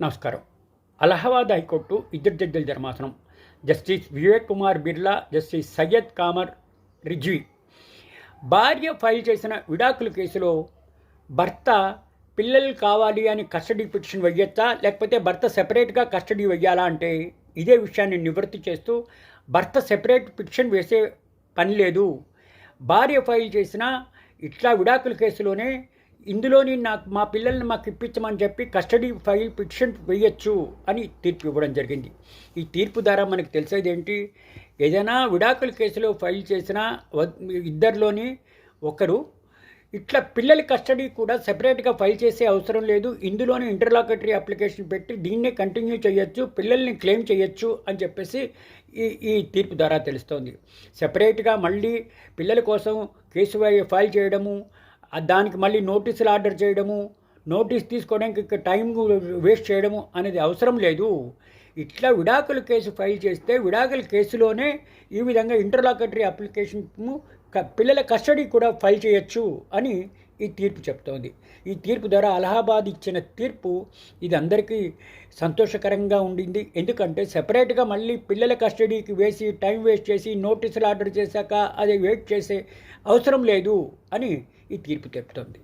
నమస్కారం. అలహాబాద్ హైకోర్టు ఇద్దరు జడ్జిల ధర్మాసనం. Justice Vivek Kumar Birla justice Syed Qamar Rizvi. భార్య ఫైల్ చేసిన విడాకుల కేసులో భర్త పిల్లలు కావాలి అని కస్టడీ పిటిషన్ వెయ్యొచ్చా? లేకపోతే భర్త సెపరేట్గా కస్టడీ వెయ్యాలా అంటే ఇదే విషయాన్ని నివృత్తి చేస్తూ భర్త సెపరేట్ పిటిషన్ వేసే పని లేదు. భార్య ఫైల్ చేసిన ఇట్లా విడాకుల కేసులోనే ఇందులోని నాకు మా పిల్లల్ని మాకు ఇప్పించమని చెప్పి కస్టడీ ఫైల్ పిటిషన్ వేయచ్చు అని తీర్పు ఇవ్వడం జరిగింది. ఈ తీర్పు ద్వారా మనకు తెలిసేది ఏంటి? ఏదైనా విడాకుల కేసులో ఫైల్ చేసిన ఇద్దరిలోని ఒకరు ఇట్లా పిల్లల కస్టడీ కూడా సెపరేట్గా ఫైల్ చేసే అవసరం లేదు. ఇందులోనే ఇంటర్లాకటరీ అప్లికేషన్ పెట్టి దీన్నే కంటిన్యూ చేయొచ్చు పిల్లల్ని క్లెయిమ్ చేయొచ్చు అని చెప్పేసి ఈ ఈ తీర్పు ద్వారా తెలుస్తోంది. సెపరేట్గా మళ్ళీ పిల్లల కోసం కేసు ఫైల్ చేయడము దానికి మళ్ళీ నోటీసులు ఆర్డర్ చేయడము నోటీస్ తీసుకోవడానికి ఇక టైం వేస్ట్ చేయడము అనేది అవసరం లేదు. ఇట్లా విడాకుల కేసు ఫైల్ చేస్తే విడాకుల కేసులోనే ఈ విధంగా ఇంటర్లాకటరీ అప్లికేషన్ పిల్లల కస్టడీ కూడా ఫైల్ చేయొచ్చు అని ఈ తీర్పు చెప్తోంది. ఈ తీర్పు ద్వారా అలహాబాద్ ఇచ్చిన తీర్పు ఇది అందరికీ సంతోషకరంగా ఉండింది. ఎందుకంటే సెపరేట్గా మళ్ళీ పిల్లల కస్టడీకి వేసి టైం వేస్ట్ చేసి నోటీసులు ఆర్డర్ చేశాక అది వెయిట్ చేసే అవసరం లేదు అని ఈ తీర్పు చెప్తోంది